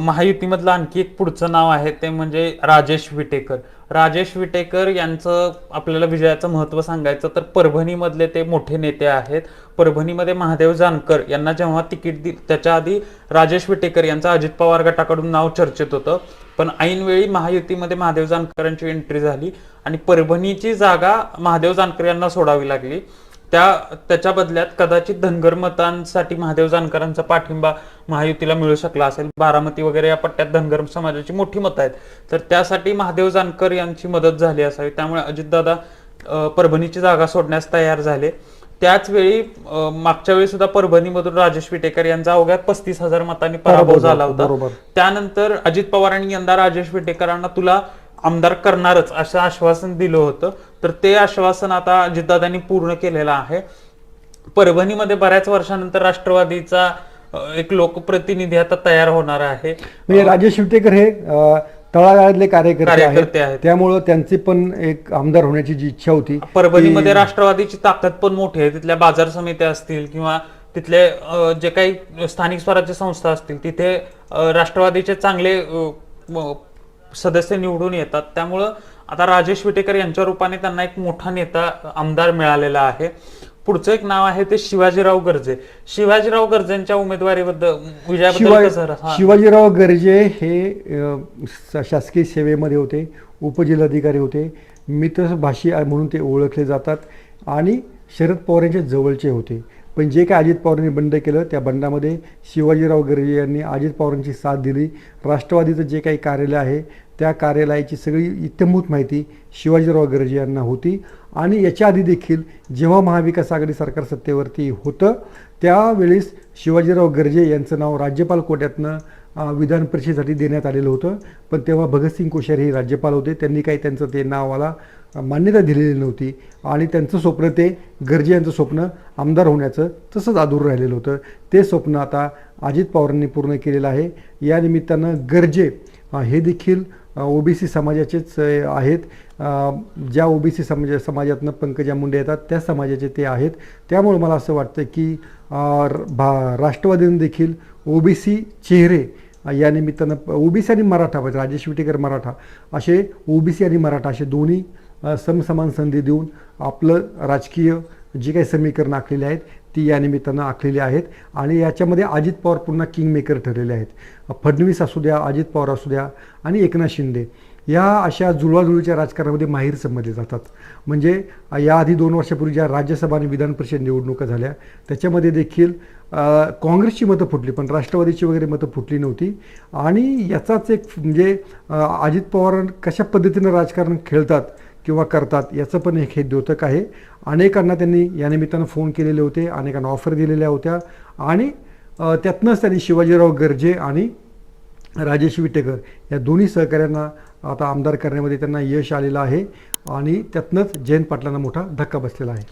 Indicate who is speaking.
Speaker 1: महायुतीमधलं आणखी एक पुढचं नाव आहे ते म्हणजे राजेश विटेकर. राजेश विटेकर यांचं आपल्याला विजयाचं महत्त्व सांगायचं तर परभणीमधले ते मोठे नेते आहेत. परभणीमध्ये महादेव जानकर यांना जेव्हा तिकीट दि त्याच्या आधी राजेश विटेकर यांचं अजित पवार गटाकडून नाव चर्चेत होतं. पण ऐनवेळी महायुतीमध्ये महादेव जानकरांची एंट्री झाली आणि परभणीची जागा महादेव जानकर यांना सोडावी लागली. त्या त्याच्या बदल्यात कदाचित धनगर मतांसाठी महादेव जानकरांचा पाठिंबा महायुतीला मिळू शकला असेल. बारामती वगैरे या पट्ट्यात धनगर समाजाची मोठी मतं आहेत. तर त्यासाठी महादेव जानकर यांची मदत झाली असावी. त्यामुळे अजितदादा परभणीची जागा सोडण्यास तयार झाले. त्याच वेळी मागच्या वेळी सुद्धा परभणीमधून राजेश विटेकर यांचा अवघ्या पस्तीस हजार मतांनी पराभव झाला होता. त्यानंतर अजित पवारांनी यंदा राजेश विटेकरांना तुला आमदार करणारच असं आश्वासन दिलं होतं. तर ते आश्वासन आता अजितदादांनी पूर्ण केलेलं आहे. परभणीमध्ये बऱ्याच वर्षानंतर राष्ट्रवादीचा एक लोकप्रतिनिधी आता तयार होणार आहे.
Speaker 2: म्हणजे राजेश शिवटेकर हे तळागाळातले कार्यकर्ते आहेत. त्यामुळं त्यांची पण एक आमदार होण्याची जी इच्छा होती
Speaker 1: परभणीमध्ये राष्ट्रवादीची ताकद पण मोठी आहे. तिथल्या बाजार समित्या असतील किंवा तिथले जे काही स्थानिक स्वराज्य संस्था असतील तिथे राष्ट्रवादीचे चांगले सदस्य निवडून येतात. त्यामुळं आता राजेश विटेकर यांच्या रूपाने त्यांना एक मोठा नेता आमदार मिळालेला आहे. पुढचं एक नाव आहे ते शिवाजीराव गर्जे. शिवाजीराव गर्जेंच्या उमेदवारीबद्दल विजयाबद्दल.
Speaker 2: शिवाजीराव गर्जे हे शासकीय सेवेमध्ये होते उपजिल्हाधिकारी होते मित्रभाषी म्हणून ते ओळखले जातात आणि शरद पवार यांच्या जवळचे होते. पण जे काय अजित पवारांनी बंड केलं त्या बंडामध्ये शिवाजीराव गर्जे यांनी अजित पवारांची साथ दिली. राष्ट्रवादीचं जे काही कार्यालय आहे त्या कार्यालयाची सगळी इत्यंभूत माहिती शिवाजीराव गर्जे यांना होती. आणि याच्या आधी देखील जेव्हा महाविकास आघाडी सरकार सत्तेवरती होतं त्यावेळेस शिवाजीराव गर्जे यांचं नाव राज्यपाल कोट्यातनं विधान परिषदेसाठी देण्यात आलेलं होतं. पण तेव्हा भगतसिंग कोश्यारी हे राज्यपाल होते. त्यांनी काही त्यांचं ते नावाला आला. मान्यता दिलेली नव्हती. आणि त्यांचं स्वप्न ते गर्जे यांचं स्वप्न आमदार होण्याचं तसंच अधूर राहिलेलं होतं. ते स्वप्न आता अजित पवारांनी पूर्ण केलेलं आहे. या निमित्तानं गर्जे हे देखील ओबीसी समाजाचेच आहेत आहेत. ओ ज्या ओबीसी समाजा समाजातनं पंकजा मुंडे येतात त्या समाजाचे ते आहेत. त्यामुळे मला असं वाटतं की भा राष्ट्रवादीनं देखील ओबीसी चेहरे या निमित्तानं ओबीसी आणि मराठा म्हणजे राजेश विटेकर मराठा असे ओबीसी आणि मराठा असे दोन्ही समसमान संधी देऊन आपलं राजकीय जी काही समीकरणं आखलेली आहेत ती या निमित्तानं आखलेली आहेत आणि याच्यामध्ये अजित पवार पुन्हा किंग मेकर ठरलेले आहेत. फडणवीस असू द्या अजित पवार असू द्या आणि एकनाथ शिंदे या अशा जुळवाजुळीच्या राजकारणामध्ये माहीर समजले जातात. म्हणजे याआधी दोन वर्षापूर्वी ज्या राज्यसभा आणि विधान परिषद निवडणुका झाल्या त्याच्यामध्ये देखील काँग्रेसची मतं फुटली पण राष्ट्रवादीची वगैरे मतं फुटली नव्हती आणि याचाच एक म्हणजे अजित पवार कशा पद्धतीनं राजकारण खेळतात किंवा करतात याचं पण एक हे द्योतक आहे. अनेकांना त्यांनी या निमित्तानं फोन केलेले होते अनेकांना ऑफर दिलेल्या होत्या. आणि त्यातनंच त्यांनी शिवाजीराव गर्जे आणि राजेश विटेकर या दोन्ही सहकाऱ्यांना आता आमदार करण्यामध्ये त्यांना यश आलेलं आहे. आणि त्यातनंच जयंत पाटलांना मोठा धक्का बसलेला आहे.